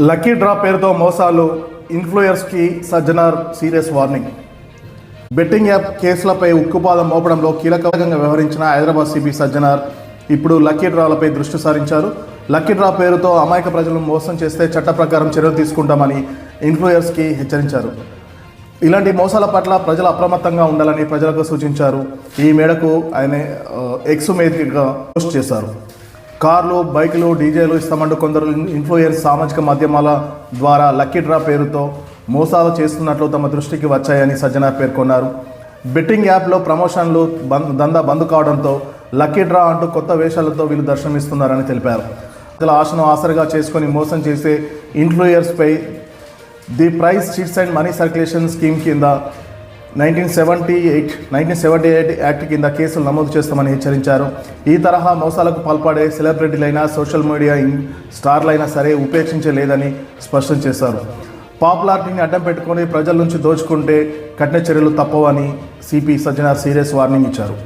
Lucky draw పేరుతో మోసాలు ఇన్ఫ్లుయర్స్కి Sajjanar serious warning. Betting app కేసులపై ఉక్కుపాదం మోపడంలో కీలకంగా వ్యవహరించిన హైదరాబాద్ సిబి సజ్జనార్ ఇప్పుడు లక్కీ డ్రాలపై దృష్టి సారించారు. లక్కీ డ్రా పేరుతో అమాయక ప్రజలను మోసం చేస్తే చట్ట ప్రకారం చర్యలు తీసుకుంటామని ఇన్ఫ్లుయర్స్కి హెచ్చరించారు. ఇలాంటి మోసాల పట్ల ప్రజలు అప్రమత్తంగా ఉండాలని ప్రజలకు సూచించారు. ఈ మేరకు ఆయన ఆ, ఎక్స్ పోస్ట్ చేశారు. కార్లు బైకులు డీజేలు ఇస్తామంటూ కొందరు ఇన్ఫ్లుయెన్స్ సామాజిక మాధ్యమాల ద్వారా లక్కీ డ్రా పేరుతో మోసాలు చేస్తున్నట్లు తమ దృష్టికి వచ్చాయని సజ్జన పేర్కొన్నారు. బెట్టింగ్ యాప్లో ప్రమోషన్లు బంద్ దందా బంద్ కావడంతో లక్కీ డ్రా అంటూ కొత్త వేషాలతో వీళ్ళు దర్శనమిస్తున్నారని తెలిపారు. ప్రజల ఆశను ఆసరిగా చేసుకొని మోసం చేసే ఇన్ఫ్లుయర్స్పై the prize chits and money circulation scheme కింద nineteen seventy eight nineteen seventy eight act కింద కేసులు నమోదు చేస్తామని హెచ్చరించారు. ఈ తరహా మోసాలకు పాల్పడే సెలబ్రిటీలైనా సోషల్ మీడియా స్టార్లైనా సరే ఉపేక్షించలేదని స్పష్టం చేశారు. పాపులారిటీని అడ్డం పెట్టుకొని ప్రజల నుంచి దోచుకుంటే కఠిన చర్యలు తప్పవని సిపి సజ్జనార్ సీరియస్ వార్నింగ్ ఇచ్చారు.